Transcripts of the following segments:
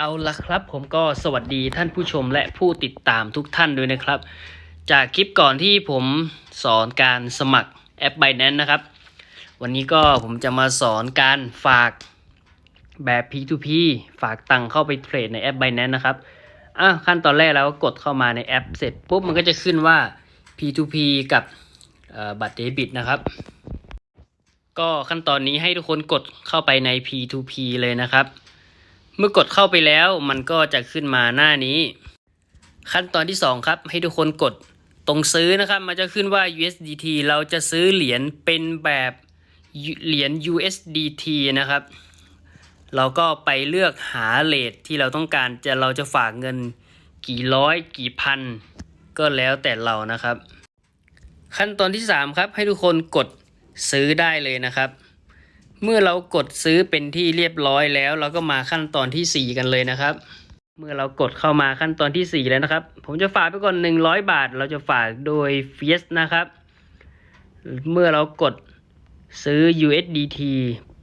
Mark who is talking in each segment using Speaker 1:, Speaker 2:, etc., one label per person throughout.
Speaker 1: เอาละครับผมก็สวัสดีท่านผู้ชมและผู้ติดตามทุกท่านด้วยนะครับ จากคลิปก่อนที่ผมสอนการสมัครแอป Binance นะครับ วันนี้ก็ผมจะมาสอนการฝากแบบ P2P ฝากตังเข้าไปเทรดในแอป Binance นะครับอะขั้นตอนแรกเราก็กดเข้ามาในแอปเสร็จปุ๊บมันก็จะขึ้นว่า P2P กับบัตรเดบิตนะครับ ก็ขั้นตอนนี้ให้ทุกคนกดเข้าไปใน P2P เลยนะครับ เมื่อกดเข้าไปแล้วมันก็จะขึ้นมาหน้านี้ ขั้นตอนที่ 2 ครับ ให้ทุกคนกดตรงซื้อนะครับ มันจะขึ้นว่า USDT เราจะซื้อเหรียญเป็นแบบเหรียญ USDT นะครับ เราก็ไปเลือกหาเลทที่เราต้องการจะเราจะฝากเงินกี่ร้อยกี่พัน ก็แล้วแต่เรานะครับ ขั้นตอนที่ 3 ครับ ให้ทุกคนกดซื้อได้เลยนะครับ เมื่อเรากดซื้อเป็นที่เรียบร้อยแล้ว เราก็มาขั้นตอนที่ 4 กันเลยนะครับ เมื่อเรากดเข้ามาขั้นตอนที่ 4 แล้วนะครับ ผมจะฝากไปก่อน 100 บาท เราจะฝากโดย f i e s นะครับ เมื่อเรากดซื้อ USDT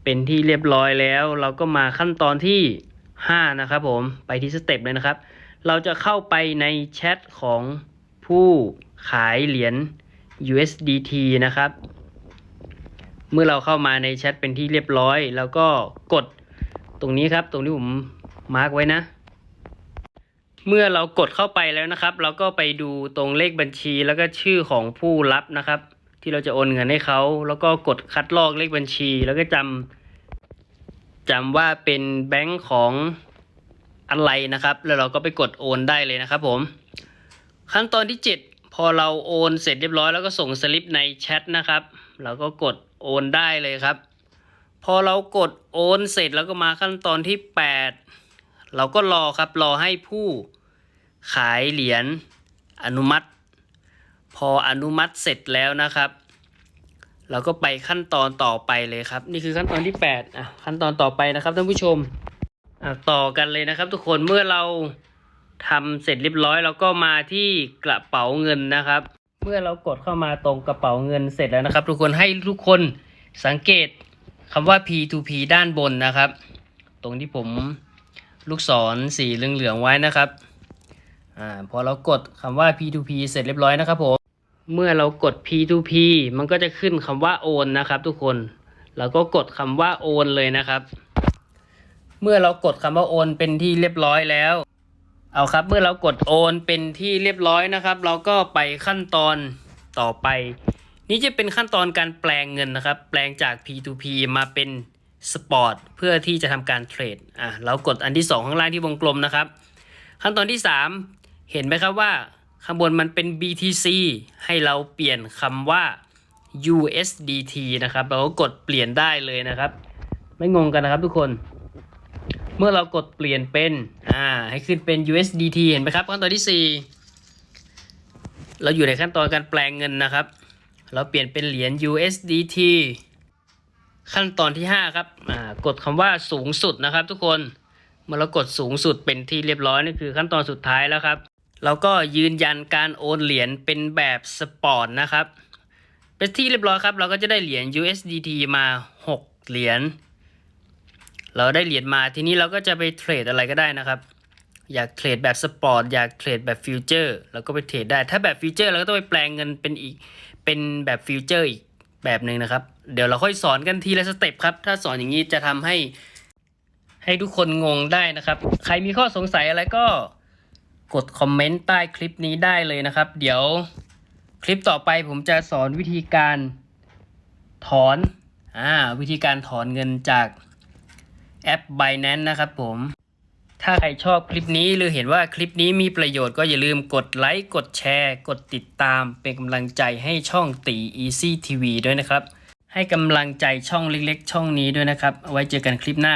Speaker 1: เป็นที่เรียบร้อยแล้ว เราก็มาขั้นตอนที่ 5 นะครับผมไปที่สเต็ปเลยนะครับ เราจะเข้าไปในแชทของผู้ขายเหรียญ USDT นะครับ เมื่อเราเข้ามาในแชทเป็นที่เรียบร้อย แล้วก็กดตรงนี้ครับ ตรงที่ผมมาร์กไว้นะ เมื่อเรากดเข้าไปแล้วนะครับ เราก็ไปดูตรงเลขบัญชีแล้วก็ชื่อของผู้รับนะครับ ที่เราจะโอนเงินให้เขาแล้วก็กดคัดลอกเลขบัญชี แล้วก็จำจำว่าเป็นแบงค์ของอะไรนะครับ แล้วเราก็ไปกดโอนได้เลยนะครับ ผม ขั้นตอนที่ 7 พอเราโอนเสร็จเรียบร้อยแล้วก็ส่งสลิปในแชทนะครับ เราก็กด โอนได้เลยครับ พอเรากดโอนเสร็จแล้วก็มาขั้นตอนที่ 8 เราก็รอครับรอให้ผู้ขายเหรียญอนุมัติ พออนุมัติเสร็จแล้วนะครับ เราก็ไปขั้นตอนต่อไปเลยครับ นี่คือขั้นตอนที่8อะขั้นตอนต่อไปนะครับท่านผู้ชมอะต่อกันเลยนะครับ ทุกคนเมื่อเราทำเสร็จเรียบร้อยเราก็มาที่กระเป๋าเงินนะครับ เมื่อเรากดเข้ามาตรงกระเป๋าเงินเสร็จแล้วนะครับ ทุกคนให้ทุกคนสังเกตคำว่า P2P ด้านบนนะครับ ตรงที่ผมลูกศรสีเหลืองๆไว้นะครับอ่าพอเรากดคำว่า P2P เสร็จเรียบร้อยนะครับผมเมื่อเรากด P2P มันก็จะขึ้นคำว่าโอนนะครับ ทุกคนเราก็กดคำว่าโอนเลยนะครับ เมื่อเรากดคำว่าโอนเป็นที่เรียบร้อยแล้ว เอาครับ เมื่อเรากดโอนเป็นที่เรียบร้อยนะครับ เราก็ไปขั้นตอนต่อไป นี่จะเป็นขั้นตอนการแปลงเงินนะครับ แปลงจาก P2P มาเป็นสปอร์ตเพื่อที่จะทำการเทรดอะเรากดอันที่ 2 ข้างล่างที่วงกลมนะครับ ขั้นตอนที่ 3 เห็นไหมครับว่าข้างบนมันเป็น BTC ให้เราเปลี่ยนคำว่า USDT นะครับ เราก็กดเปลี่ยนได้เลยนะครับ ไม่งงกันนะครับทุกคน เมื่อเรากดเปลี่ยนเป็นอ่าให้ขึ้นเป็น USDT เห็นไหมครับขั้นตอนที่ 4 เราอยู่ในขั้นตอนการแปลงเงินนะครับ เราเปลี่ยนเป็นเหรียญ USDT ขั้นตอนที่ 5 ครับอ่ากดคำว่าสูงสุดนะครับทุกคนเมื่อเรากดสูงสุดเป็นที่เรียบร้อยนี่คือขั้นตอนสุดท้ายแล้วครับเราก็ยืนยันการโอนเหรียญเป็นแบบสปอร์ตนะครับเป็นที่เรียบร้อยครับ เราก็จะได้เหรียญ USDT มา 6 เหรียญ เราได้เหรียญมาทีนี้เราก็จะไปเทรดอะไรก็ได้นะครับ อยากเทรดแบบสปอร์ตอยากเทรดแบบฟิวเจอร์เราก็ไปเทรดได้ ถ้าแบบฟิวเจอร์เราก็ต้องไปแปลงเงินเป็นอีกเป็นแบบฟิวเจอร์อีกแบบหนึ่งนะครับ เดี๋ยวเราค่อยสอนกันทีละสเต็ปครับ ถ้าสอนอย่างนี้จะทำให้ ให้ทุกคนงงได้นะครับ ใครมีข้อสงสัยอะไรก็กดคอมเมนต์ใต้คลิปนี้ได้เลยนะครับ เดี๋ยวคลิปต่อไปผมจะสอนวิธีการถอนอ่าวิธีการถอนเงินจาก แอป Binance นะครับผม ถ้าใครชอบคลิปนี้หรือเห็นว่าคลิปนี้มีประโยชน์ก็อย่าลืมกดไลค์ กดแชร์ กดติดตามเป็นกำลังใจให้ช่องตี Easy TV ด้วยนะครับ ให้กำลังใจช่องเล็กๆ ช่องนี้ด้วยนะครับเอาไว้เจอกันคลิปหน้า